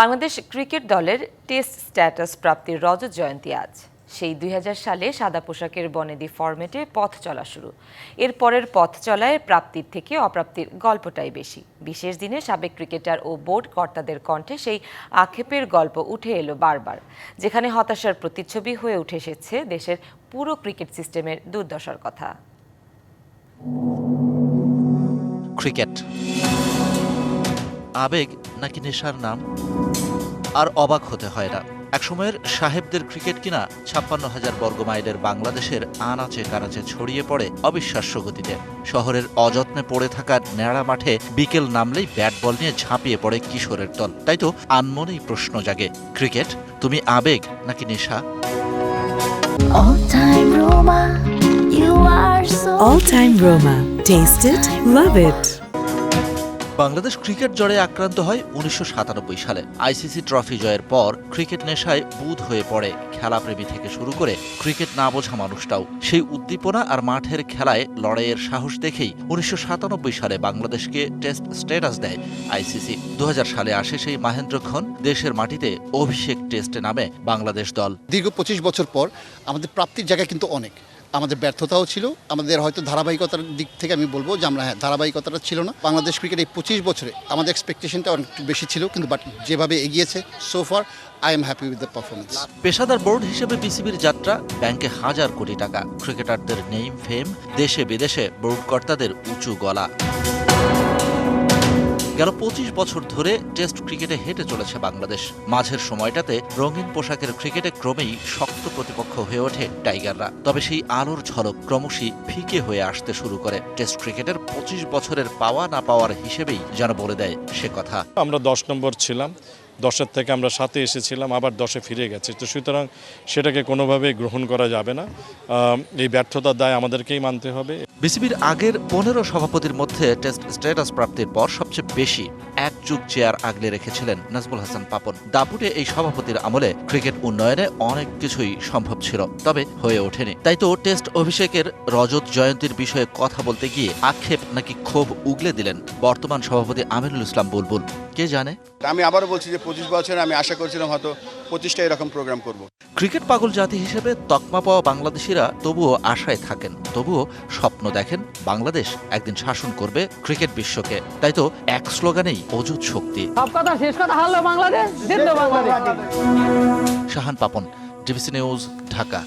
Bangladesh cricket দলের test status প্রাপ্তির রজত জয়ন্তী আজ। সেই দুই হাজার সালে সাদা পোশাকের বনেদি ফরম্যাটে পথ চলা শুরু। এর পরের পথ চলায় প্রাপ্তির থেকে অপ্রাপ্তির গল্পটাই বেশি। বিশেষ দিনে সাবেক ক্রিকেটার ও বোর্ড কর্তাদের কণ্ঠে সেই আক্ষেপের গল্প উঠে এলো বারবার, যেখানে হতাশার প্রতিচ্ছবি হয়ে উঠে এসেছে দেশের পুরো ক্রিকেট সিস্টেমের দুর্দশার কথা। ক্রিকেট। আবেগ নাকি নেশার নাম? আর অবাক হতে হয় না একসময়ের সাহেবদের ক্রিকেট কিনা ছাপ্পান্ন হাজার বর্গ মাইলের বাংলাদেশের আনাচে কানাচে ছড়িয়ে পড়ে অবিশ্বাস্য গতিতে। শহরের অযত্নে পড়ে থাকা ন্যাড়া মাঠে বিকেল নামলেই ব্যাট বল নিয়ে ঝাঁপিয়ে পড়ে কিশোরের দল। তাই তো আনমনেই প্রশ্ন জাগে ক্রিকেট তুমি আবেগ নাকি নেশা? All time Roma, you are so All time Roma. Taste it, love it. Bangladesh cricket জ্বরে আক্রান্ত হয় উনিশশো সাতানব্বই সালে। আইসিসি ট্রফি জয়ের পর ক্রিকেট নেশায় বুধ হয়ে পড়ে খেলাপ্রেমী থেকে শুরু করে ক্রিকেট না বোঝা মানুষটাও। সেই উদ্দীপনা আর মাঠের খেলায় লড়াইয়ের সাহস দেখেই উনিশশো সাতানব্বই সালে বাংলাদেশকে টেস্ট স্ট্যাটাস দেয় আইসিসি। দু হাজার সালে আসে সেই মাহেন্দ্রক্ষণ দেশের মাটিতে অভিষেক টেস্টে নামে বাংলাদেশ দল। দীর্ঘ পঁচিশ বছর পর আমাদের প্রাপ্তির জায়গা কিন্তু অনেক। আমাদের ব্যর্থতাও ছিল। আমাদের হয়তো ধারাবাহিকতার দিক থেকে আমি বলব যে আমরা হ্যাঁ ধারাবাহিকতাটা ছিল না। বাংলাদেশ ক্রিকেট এই পঁচিশ বছরে আমাদের এক্সপেকটেশনটা অনেক বেশি ছিল, কিন্তু বাট যেভাবে এগিয়েছে so far I am happy with the performance পেশাদার বোর্ড হিসেবে বিসিবির যাত্রা ব্যাংকে হাজার কোটি টাকা। ক্রিকেটারদের নেম, ফেম দেশে বিদেশে বোর্ড কর্তাদের উঁচু গলা। গেল পঁচিশ বছর ধরে টেস্ট ক্রিকেটে হেঁটে চলেছে বাংলাদেশ। মাঝের সময়টাতে রঙিন পোশাকের ক্রিকেটে ক্রমেই শক্ত প্রতিপক্ষ হয়ে ওঠে টাইগাররা। তবে সেই আলোর ঝলক ক্রমশই ফিকে হয়ে আসতে শুরু করে। টেস্ট ক্রিকেটের পঁচিশ বছরের পাওয়া না পাওয়ার হিসেবেই যেন বলে দেয় সে কথা। আমরা দশ নম্বর ছিলাম। দশের থেকে আমরা সাথে এসেছিলাম, আবার দশে ফিরে গেছে। তো সুতরাং সেটাকে কোনোভাবেই গ্রহণ করা যাবে না। এই ব্যর্থতার দায় আমাদেরকেই মানতে হবে। বিসিবির আগের পনেরো সভাপতির মধ্যে টেস্ট স্ট্যাটাস প্রাপ্তির পর সবচেয়ে বেশি এক যুগ চেয়ার আগলে রেখেছিলেন নাজমুল হাসান পাপন। দাপুটে এই সভাপতির আমলে ক্রিকেট উন্নয়নে অনেক কিছুই সম্ভব ছিল তবে হয়ে ওঠেনি। তাই তো টেস্ট অভিষেকের রজত জয়ন্তীর বিষয়ে কথা বলতে গিয়ে আক্ষেপ নাকি ক্ষোভ উগলে দিলেন বর্তমান সভাপতি আমিরুল ইসলাম বুলবুল। কে জানে? আমি আবারও বলছি যে পঁচিশ বছরে আমি আশা করছিলাম হয়তো পঁচিশটা এরকম প্রোগ্রাম করব। ক্রিকেট পাগল জাতি হিসেবে তকমা পাওয়া বাংলাদেশিরা তবুও আশায় থাকেন তবুও স্বপ্ন দেখেন বাংলাদেশ একদিন শাসন করবে ক্রিকেট বিশ্বকে। তাই তো এক স্লোগানেই অযুত শক্তি। সব কথা শেষ কথা হারলো বাংলাদেশ জিতলো Bangladesh. Shahan Papon DBC news Dhaka.